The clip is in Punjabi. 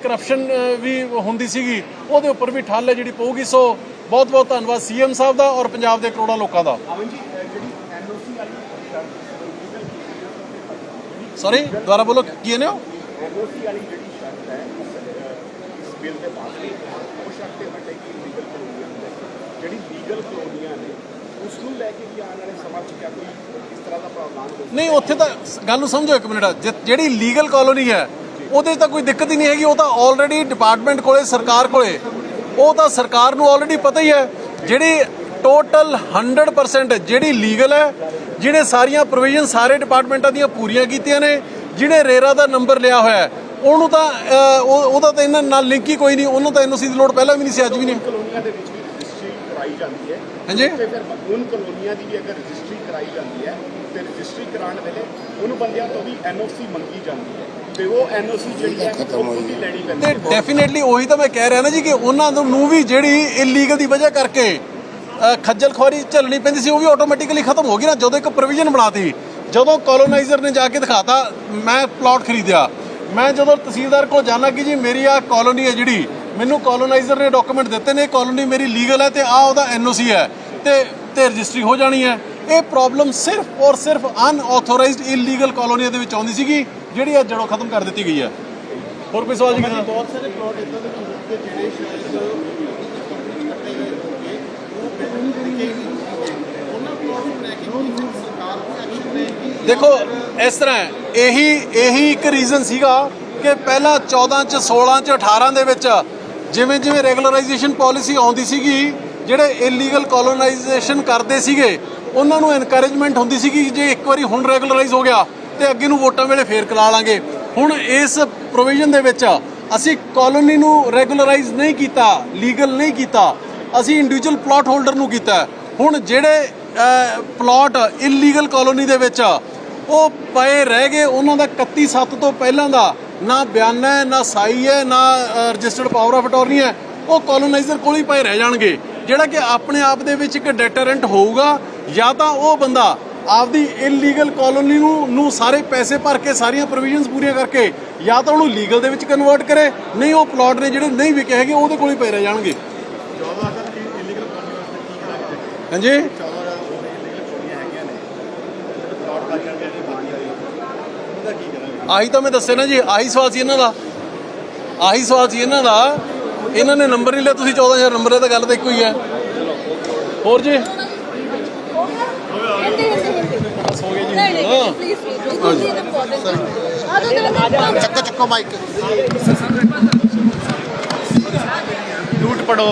ਕਰਪਸ਼ਨ ਵੀ ਹੁੰਦੀ ਸੀਗੀ ਉਹਦੇ ਉੱਪਰ ਵੀ ਠੱਲ ਹੈ ਜਿਹੜੀ ਪਊਗੀ ਸੋ ਬਹੁਤ ਬਹੁਤ ਧੰਨਵਾਦ ਸੀਐਮ ਸਾਹਿਬ ਦਾ ਔਰ ਪੰਜਾਬ ਦੇ ਕਰੋੜਾਂ ਲੋਕਾਂ ਦਾ। ਸੌਰੀ ਦੁਬਾਰਾ ਬੋਲੋ ਕੀ ਨੇ ਉਹ ਐਨਓਸੀ ਵਾਲੀ ਜਿਹੜੀ ਸ਼ਰਤ ਹੈ ਇਸ- ਇਸ ਬਿੱਲ ਦੇ ਬਾਅਦ ਦੀ ਉਹ ਸ਼ਰਤ ਤੇ ਹਟੇਗੀ ਲੀਗਲ ਕਲੋਨੀਆਂ ਦੇ ਜਿਹੜੀ ਲੀਗਲ ਕਲੋਨੀਆਂ ਨੇ ਉਸ ਨੂੰ ਲੈ ਕੇ ਕੀ ਆਉਣ ਵਾਲੇ ਸਮਾਂ 'ਚ ਕਿਆ ਕੋਈ ਇਸ ਤਰ੍ਹਾਂ ਦਾ ਪ੍ਰਾਵਧਾਨ ਹੋ ਨਹੀਂ ਉੱਥੇ ਤਾਂ ਗੱਲ ਨੂੰ ਸਮਝੋ ਇੱਕ ਮਿੰਟ। ਜਿਹੜੀ ਲੀਗਲ ਕਾਲੋਨੀ ਹੈ ਉਹਦੇ 'ਚ ਤਾਂ ਕੋਈ ਦਿੱਕਤ ਹੀ ਨਹੀਂ ਹੈਗੀ, ਉਹ ਤਾਂ ਆਲਰੇਡੀ ਡਿਪਾਰਟਮੈਂਟ ਕੋਲੇ, ਸਰਕਾਰ ਕੋਲੇ। ਉਹ ਤਾਂ ਸਰਕਾਰ ਨੂੰ ਆਲਰੇਡੀ ਪਤਾ ਹੀ ਹੈ, ਜਿਹੜੀ ਟੋਟਲ 100% ਜਿਹੜੀ ਲੀਗਲ ਹੈ ਜਿਹੜੇ ਸਾਰੀਆਂ ਪ੍ਰੋਵੀਜ਼ਨ ਸਾਰੇ ਡਿਪਾਰਟਮੈਂਟਾਂ ਦੀਆਂ ਪੂਰੀਆਂ ਕੀਤੀਆਂ ਨੇ ਜਿਹੜੇ ਰੇਰਾ ਦਾ ਨੰਬਰ ਲਿਆ ਹੋਇਆ ਉਹਨੂੰ ਤਾਂ ਉਹਦਾ ਤਾਂ ਇਹਨਾਂ ਨਾਲ ਲਿੰਕ ਹੀ ਕੋਈ ਨਹੀਂ, ਉਹਨੂੰ ਤਾਂ ਐਨਓਸੀ ਦੀ ਲੋੜ ਪਹਿਲਾਂ ਵੀ ਨਹੀਂ ਸੀ, ਅੱਜ ਵੀ ਨਹੀਂ ਕਲੋਨੀਆਂ ਦੇ ਵਿੱਚ ਵੀ ਰਜਿਸਟਰੀ ਕਰਾਈ ਜਾਂਦੀ ਹੈ। ਹਾਂਜੀ। ਤੇ ਫਿਰ ਉਨ ਕਲੋਨੀਆਂ ਦੀ ਵੀ ਅਗਰ ਰਜਿਸਟਰੀ ਕਰਾਈ ਜਾਂਦੀ ਹੈ ਤੇ ਰਜਿਸਟਰੀ ਕਰਾਉਣ ਵੇਲੇ ਉਹਨੂੰ ਬੰਦਿਆਂ ਤੋਂ ਵੀ ਐਨਓਸੀ ਮੰਗੀ ਜਾਂਦੀ ਹੈ। ਤੇ ਉਹ ਐਨਓਸੀ ਜਿਹੜੀ ਹੈ ਉਹ ਖੁਦ ਹੀ। ਲੈਣੀ ਪੈਂਦੀ ਤੇ ਹੈ। ਡੈਫੀਨਿਟਲੀ ਉਹੀ ਤਾਂ ਮੈਂ ਕਹਿ ਰਿਹਾ ਨਾ ਜੀ ਕਿ ਉਹਨਾਂ ਨੂੰ ਨੂੰ ਵੀ ਜਿਹੜੀ ਇਲੀਗਲ ਦੀ ਵਜ੍ਹਾ ਕਰਕੇ ਖੱਜਲ ਖੁਆਰੀ ਝੱਲਣੀ ਪੈਂਦੀ ਸੀ ਉਹ ਵੀ ਆਟੋਮੈਟਿਕਲੀ ਖਤਮ ਹੋ ਗਈ ਨਾ। ਜਦੋਂ ਇੱਕ ਪ੍ਰੋਵੀਜ਼ਨ ਬਣਾਤੀ ਜਦੋਂ ਕਲੋਨਾਈਜ਼ਰ ਨੇ ਜਾ ਕੇ ਦਿਖਾਤਾ ਮੈਂ ਪਲਾਟ ਖਰੀਦਿਆ। ਮੈਂ ਜਦੋਂ ਤਹਿਸੀਲਦਾਰ ਕੋਲ ਜਾਣਾ ਕਿ ਜੀ ਮੇਰੀ ਆ ਕਾਲੋਨੀ ਹੈ ਜਿਹੜੀ ਮੈਨੂੰ ਕਲੋਨਾਈਜ਼ਰ ਨੇ ਡਾਕੂਮੈਂਟ ਦਿੱਤੇ ਨੇ ਕਾਲੋਨੀ ਮੇਰੀ ਲੀਗਲ ਹੈ ਤੇ ਆ ਉਹਦਾ ਐਨਓਸੀ ਹੈ ਤੇ ਤੇ ਰਜਿਸਟਰੀ ਹੋ ਜਾਣੀ ਹੈ ਇਹ ਪ੍ਰੋਬਲਮ ਸਿਰਫ ਔਰ ਸਿਰਫ ਅਨਆਥੋਰਾਈਜ਼ਡ ਇਲੀਗਲ ਕਾਲੋਨੀਆਂ ਦੇ ਵਿੱਚ ਆਉਂਦੀ ਸੀਗੀ ਜਿਹੜੀ ਅੱਜ ਜੜੋਂ ਖਤਮ ਕਰ ਦਿੱਤੀ ਗਈ ਹੈ ਹੋਰ ਕੋਈ ਸਵਾਲ ਜੀ ਕਿਸੇ ਦਾ? ਬਹੁਤ ਸਾਰੇ ਪਲਾਟ ਇਦਾਂ ਦੇ ਜਿਹੜੇ ਸ਼ਾਇਦ ਦੇਖੋ ਇਸ ਤਰ੍ਹਾਂ ਇਹੀ ਇਹੀ ਇੱਕ ਰੀਜ਼ਨ ਸੀਗਾ ਕਿ ਪਹਿਲਾਂ 14 ਚ 16 ਚ 18 ਦੇ ਵਿੱਚ ਜਿਵੇਂ ਜਿਵੇਂ ਰੈਗੂਲਰਾਈਜੇਸ਼ਨ ਪਾਲਿਸੀ ਆਉਂਦੀ ਸੀਗੀ, ਜਿਹੜੇ ਇਲੀਗਲ ਕਲੋਨਾਈਜੇਸ਼ਨ ਕਰਦੇ ਸੀਗੇ, ਉਹਨਾਂ ਨੂੰ ਐਨਕਰੇਜਮੈਂਟ ਹੁੰਦੀ ਸੀਗੀ ਜੇ ਇੱਕ ਵਾਰੀ ਹੁਣ ਰੈਗੂਲਰਾਈਜ਼ ਹੋ ਗਿਆ, ਤੇ ਅੱਗੇ ਨੂੰ ਵੋਟਾਂ ਵੇਲੇ ਫੇਰ ਕਰਾ ਲਾਂਗੇ। ਹੁਣ ਇਸ ਪ੍ਰੋਵੀਜ਼ਨ ਦੇ ਵਿੱਚ ਅਸੀਂ ਕਾਲੋਨੀ ਨੂੰ ਰੈਗੂਲਰਾਈਜ਼ ਨਹੀਂ ਕੀਤਾ ਲੀਗਲ ਨਹੀਂ ਕੀਤਾ, ਅਸੀਂ ਇੰਡੀਵਿਜੂਅਲ ਪਲਾਟ ਹੋਲਡਰ ਨੂੰ ਕੀਤਾ। ਹੁਣ ਜਿਹੜੇ ਪਲਾਟ ਇਲੀਗਲ ਕਾਲੋਨੀ ਦੇ ਵਿੱਚ, ਉਹ ਪਏ ਰਹਿ ਗਏ, ਉਹਨਾਂ ਦਾ 31 7 ਤੋਂ ਪਹਿਲਾਂ ਦਾ ਨਾ ਬਿਆਨਾ ਹੈ ਨਾ ਸਾਈ ਹੈ ਨਾ ਰਜਿਸਟਰਡ ਪਾਵਰ ਆਫ ਅਟਾਰਨੀ ਹੈ ਉਹ ਕਲੋਨਾਈਜ਼ਰ ਕੋਲ ਹੀ ਪਏ ਰਹਿ ਜਾਣਗੇ। ਜਿਹੜਾ ਕਿ ਆਪਣੇ ਆਪ ਦੇ ਵਿੱਚ ਇੱਕ ਡੈਟਰੈਂਟ ਹੋਊਗਾ ਜਾਂ ਤਾਂ ਉਹ ਬੰਦਾ ਆਪਦੀ ਇਲੀਗਲ ਕਾਲੋਨੀ ਨੂੰ ਨੂੰ ਸਾਰੇ ਪੈਸੇ ਭਰ ਕੇ ਸਾਰੀਆਂ ਪ੍ਰੋਵੀਜ਼ਨਸ ਪੂਰੀਆਂ ਕਰਕੇ ਜਾਂ ਤਾਂ ਉਹਨੂੰ ਲੀਗਲ ਦੇ ਵਿੱਚ ਕਨਵਰਟ ਕਰੇ ਨਹੀਂ ਉਹ ਪਲਾਟ ਨੇ ਜਿਹੜੇ ਨਹੀਂ ਵਿਕੇ ਹੈਗੇ ਉਹਦੇ ਕੋਲ ਹੀ ਪਏ ਰਹਿ ਜਾਣਗੇ। 14 ਅਗਰ ਇਲੀਗਲ ਕਾਨੂੰਨ ਵਾਸਤੇ ਕੀ ਕਰਾਂਗੇ? ਹਾਂਜੀ 14 ਹੋਰ ਇਲੀਗਲ ਕਾਨੂੰਨ ਹੈਗੀਆਂ ਨੇ ਜਿਹੜੇ ਪਲਾਟ ਲੱਗਣ ਦੇ ਜਿਹੜੀ ਬਾਣੀ ਆਈ ਉਹਦਾ ਕੀ ਕਰਾਂਗੇ ਆਹੀ ਤਾਂ ਮੈਂ ਦੱਸਿਆ ਨਾ ਜੀ ਆਹੀ ਸਵਾਲ ਸੀ ਇਹਨਾਂ ਦਾ। ਆਹੀ ਸਵਾਲ ਸੀ ਇਹਨਾਂ ਦਾ। ਇਹਨਾਂ ਨੇ ਨੰਬਰ ਨਹੀਂ ਲਿਆ ਤੁਸੀਂ 14000 ਨੰਬਰ ਹੈ ਤਾਂ ਗੱਲ ਤਾਂ ਇੱਕੋ ਹੀ ਹੈ। ਹੋਰ ਜੀ? ਚੱਕੋ ਚੱਕੋ ਮਾਈਕ। ਝੂਠ ਪੜੋ